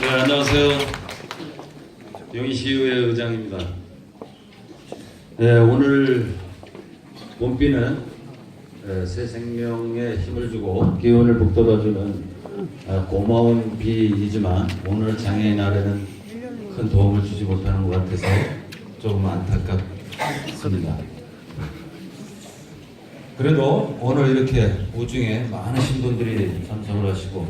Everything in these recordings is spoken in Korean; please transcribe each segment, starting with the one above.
네, 안녕하세요. 영희시의회 의장입니다. 네, 오늘 봄비는 에, 새 생명에 힘을 주고 기운을 북돋아주는 아, 고마운 비이지만 오늘 장애인 날에는 큰 도움을 주지 못하는 것 같아서 조금 안타깝습니다. 그래도 오늘 이렇게 우중에 많으신 분들이 참석을 하시고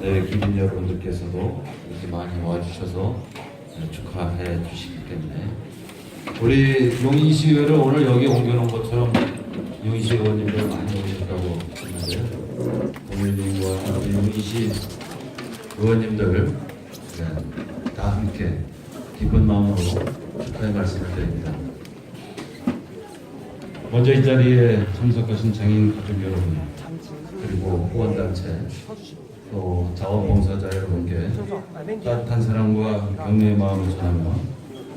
네, 기빈 여러분들께서도 이렇게 많이 와주셔서 네, 축하해 주시기 때문에 우리 용인시의회를 오늘 여기 옮겨놓은 것처럼 용인시 의원님들 많이 오셨다고 했는데 동일님과 우리 용인시 의원님들 네, 다 함께 기쁜 마음으로 축하의 말씀을 드립니다. 먼저 이 자리에 참석하신 장애인 가족 여러분 그리고 후원단체 또 자원봉사자 여러분께 따뜻한 사랑과 격려의 마음을 전하며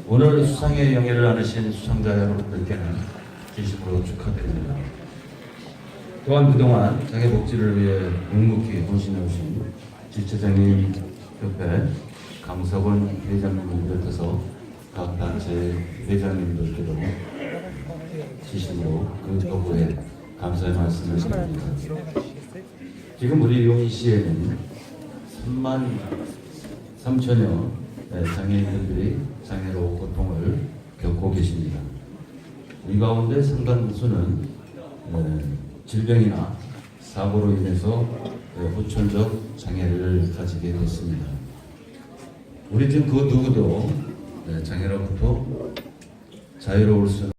오늘 수상의 영예를 안으신 수상자 여러분들께는 진심으로 축하드립니다. 또한 그동안 장애복지를 위해 묵묵히 헌신해오신 지체장애인 협회 회장님을 비롯해서 각 단체 회장님들께도 진심으로 그 거부에 감사의 말씀을 드립니다. 지금 우리 용인시에는 3만 3천여 장애인들이 장애로 고통을 겪고 계십니다. 이 가운데 상당 수는 에, 질병이나 사고로 인해서 에, 후천적 장애를 가지게 됐습니다. 우리 중 그 누구도 에, 장애로부터 자유로울 수